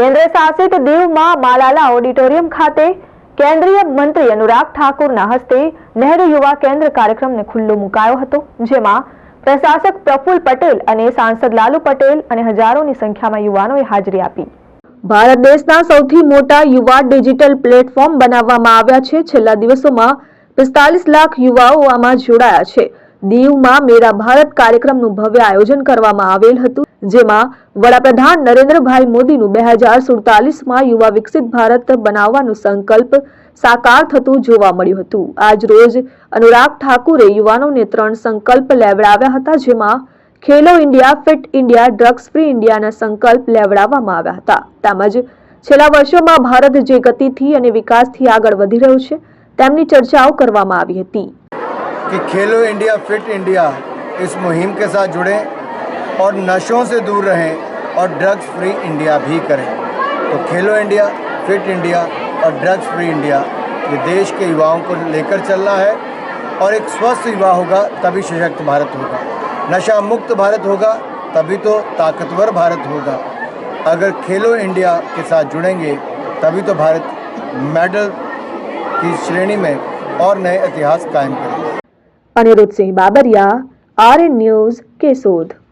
કેન્દ્ર શાસિત દીવમાં માલાલા ઓડિટોરિયમ ખાતે કેન્દ્રીય મંત્રી અનુરાગ ઠાકુરના હસ્તે નહેરુ યુવા કેન્દ્ર કાર્યક્રમને ખુલ્લો મુકાયો હતો, જેમાં પ્રશાસક પ્રફુલ્લ પટેલ અને સાંસદ લાલુ પટેલ અને હજારોની સંખ્યામાં યુવાનોએ હાજરી આપી. ભારત દેશના સૌથી મોટા યુવા ડિજિટલ પ્લેટફોર્મ બનાવવામાં આવ્યા છે. છેલ્લા દિવસોમાં પિસ્તાલીસ લાખ યુવાઓ આમાં જોડાયા છે. દીવમાં મેરા ભારત કાર્યક્રમનું ભવ્ય આયોજન કરવામાં આવેલ હતું, જેમાં વડાપ્રધાન નરેન્દ્રભાઈ મોદીનું બે હજાર સુડતાલીસમાં યુવા વિકસિત ભારત બનાવવાનું સંકલ્પ સાકાર થતું જોવા મળ્યું હતું. આજ રોજ અનુરાગ ઠાકુરે યુવાનોને ત્રણ સંકલ્પ લેવડાવ્યા હતા, જેમાં Khelo India, fit India, drugs free ઇન્ડિયાના સંકલ્પ લેવડાવવામાં આવ્યા હતા. તેમજ છેલ્લા વર્ષોમાં ભારત જે ગતિથી અને વિકાસથી આગળ વધી રહ્યું છે, તેમની ચર્ચાઓ કરવામાં આવી હતી. कि खेलो इंडिया, फिट इंडिया इस मुहिम के साथ जुड़ें और नशों से दूर रहें और ड्रग्स फ्री इंडिया भी करें। तो खेलो इंडिया, फिट इंडिया और ड्रग्स फ्री इंडिया ये देश के युवाओं को लेकर चलना है और एक स्वस्थ युवा होगा, तभी सशक्त भारत होगा। नशा मुक्त भारत होगा, तभी तो ताकतवर भारत होगा। अगर खेलो इंडिया के साथ जुड़ेंगे, तभी तो भारत मेडल की श्रेणी में और नए इतिहास कायम करेंगे। Anirudhsinh Babariya RN news Keshod.